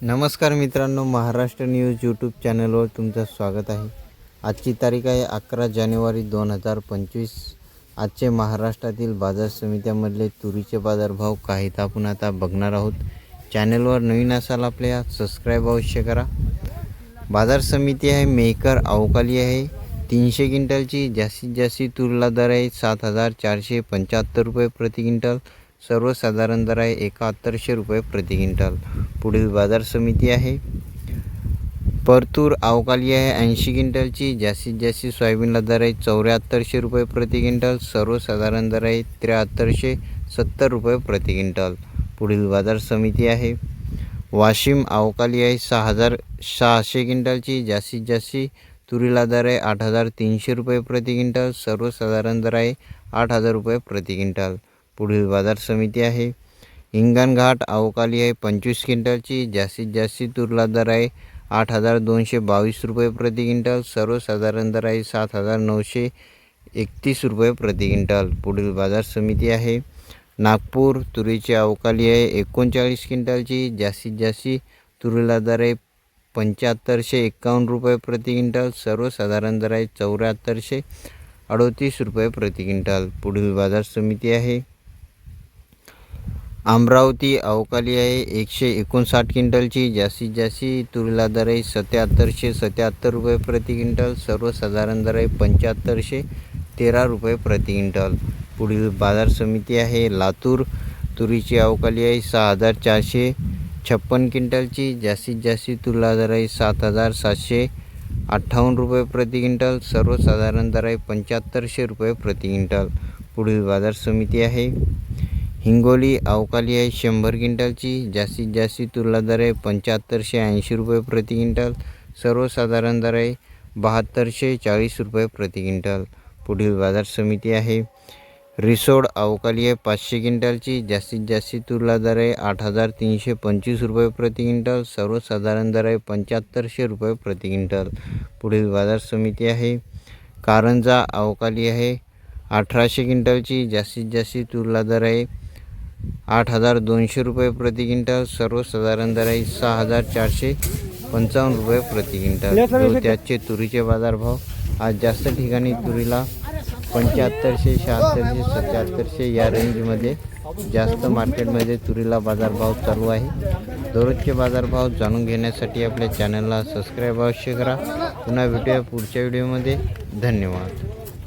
नमस्कार मित्रांनो Maharashtra news YouTube चॅनलवर तुमचं स्वागत आहे. आजची तारीख आहे अकरा जानेवारी दोन हजार पंचवीस. आजचे महाराष्ट्रातील बाजार समित्यामधले तुरीचे बाजारभाव काहीत आपण आता बघणार आहोत. चॅनलवर नवीन असाल आपल्या सबस्क्राईब अवश्य करा. बाजार समिती आहे मेकर अवकाली आहे. तीनशे क्विंटलची जास्तीत जास्त तुरला दर आहे सात हजार चारशे पंच्याहत्तर रुपये प्रति क्विंटल. सर्वसाधारण दर आहे एकाहत्तरशे रुपये प्रति क्विंटल. पुढील बाजार समिती आहे. परतूर अवकाली आहे ऐंशी क्विंटलची. जास्तीत जास्त सोयाबीनला दर आहे चौऱ्याहत्तरशे रुपये प्रति क्विंटल. सर्वसाधारण दर आहे त्र्याहत्तरशे सत्तर रुपये प्रति क्विंटल. पुढील बाजार समिती आहे. वाशिम अवकाली आहे सहा हजार सहाशे क्विंटलची. जास्तीत जास्त तुरीला दर आहे आठ हजार तीनशे रुपये प्रति क्विंटल. सर्वसाधारण दर आहे आठ हजार रुपये प्रति क्विंटल. पुढील बाजार समिती आहे. हिंगणघाट अवकाली आहे पंचवीस क्विंटलची जास्तीत जास्त तुरला दर आहे आठ हजार दोनशे बावीस रुपये प्रति क्विंटल सर्वसाधारण दर आहे सात हजार नऊशे एकतीस रुपये प्रति क्विंटल. पुढील बाजार समिती आहे. नागपूर तुरीची अवकाली आहे एकोणचाळीस क्विंटलची जास्तीत जास्त तुरीला दर आहे पंच्याहत्तरशे एकावन्न रुपये प्रति क्विंटल सर्वसाधारण दर आहे चौऱ्याहत्तरशे अडोतीस रुपये प्रति क्विंटल. पुढील बाजार समिती आहे. अमरावती अवकाली आहे. एकशे एकोणसाठ क्विंटलची जास्तीत जास्ती तुरीला दर आहे. सत्याहत्तरशे सत्याहत्तर रुपये प्रति क्विंटल. सर्वसाधारण दर आहे पंच्याहत्तरशे तेरा रुपये प्रति क्विंटल. पुढील बाजार समिती आहे. लातूर तुरीची अवकाली आहे. सहा हजार चारशे छप्पन क्विंटलची. जास्तीत जास्त तुरीला दर आहे सात हजार सातशे अठ्ठावन्न रुपये प्रति क्विंटल. सर्वसाधारण दर आहे पंच्याहत्तरशे रुपये प्रति क्विंटल. पुढील बाजार समिती आहे. हिंगोली अवकाली आहे शंभर क्विंटलची. जास्तीत जास्त तुरला दर आहे पंच्याहत्तरशे ऐंशी रुपये प्रति क्विंटल. सर्वसाधारण दर आहे बहात्तरशे चाळीस रुपये प्रति क्विंटल. पुढील बाजार समिती आहे. रिसोड अवकाली आहे पाचशे क्विंटलची. जास्तीत जास्त तुरला दर आहे आठ हजार तीनशे पंचवीस रुपये प्रति क्विंटल. सर्वसाधारण दर आहे पंच्याहत्तरशे रुपये प्रति क्विंटल. पुढील बाजार समिती आहे. कारंजा अवकाली आहे अठराशे क्विंटलची. जास्तीत जास्त तुरला दर आहे आठ हजार दोनशे रुपये प्रति क्विंटल सर्वसाधारण दर आहे सहा हजार चारशे पंचावन्न रुपये प्रति क्विंटल. त्याचे तुरीचे बाजारभाव आज जास्त ठिकाणी तुरीला पंच्याहत्तरशे शहात्तरशे सत्याहत्तरशे या रेंजमध्ये जास्त मार्केटमध्ये तुरीला बाजारभाव चालू आहे. दररोजचे बाजारभाव जाणून घेण्यासाठी आपल्या चॅनलला सबस्क्राईब अवश्य करा. पुन्हा भेटूया पुढच्या व्हिडिओमध्ये धन्यवाद.